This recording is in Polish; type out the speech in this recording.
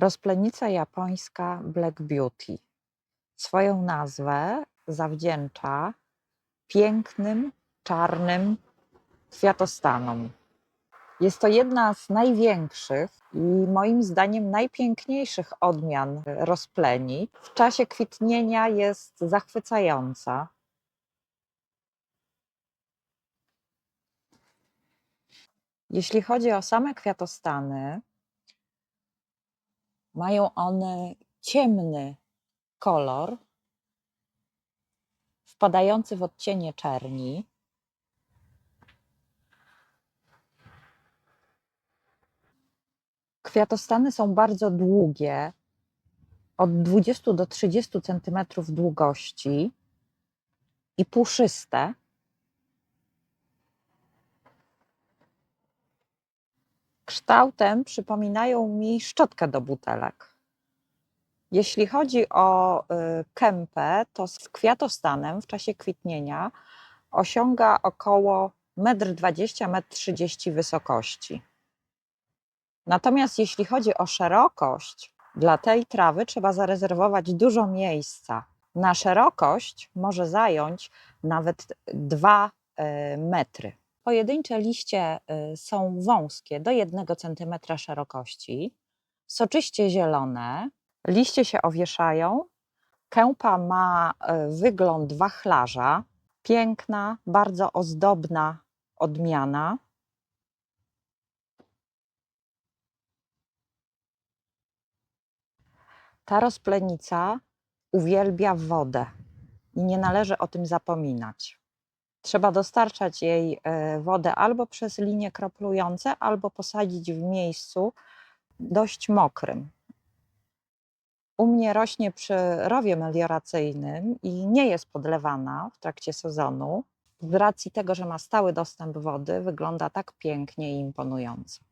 Rozplenica japońska Black Beauty swoją nazwę zawdzięcza pięknym, czarnym kwiatostanom. Jest to jedna z największych i moim zdaniem najpiękniejszych odmian rozpleni. W czasie kwitnienia jest zachwycająca. Jeśli chodzi o same kwiatostany, mają one ciemny kolor, wpadający w odcienie czerni. Kwiatostany są bardzo długie, od 20 do 30 cm długości i puszyste. Kształtem przypominają mi szczotkę do butelek. Jeśli chodzi o y, kępę, to z kwiatostanem w czasie kwitnienia osiąga około 1,20 m wysokości. Natomiast jeśli chodzi o szerokość, dla tej trawy trzeba zarezerwować dużo miejsca. Na szerokość może zająć nawet 2 metry. Pojedyncze liście y, są wąskie, do 1 cm szerokości, soczyście zielone, liście się owieszają. Kępa ma y, wygląd wachlarza, piękna, bardzo ozdobna odmiana. Ta rozplenica uwielbia wodę i nie należy o tym zapominać. Trzeba dostarczać jej e, wodę albo przez linie kroplujące, albo posadzić w miejscu dość mokrym. U mnie rośnie przy rowie melioracyjnym i nie jest podlewana w trakcie sezonu. Z racji tego, że ma stały dostęp wody, wygląda tak pięknie i imponująco.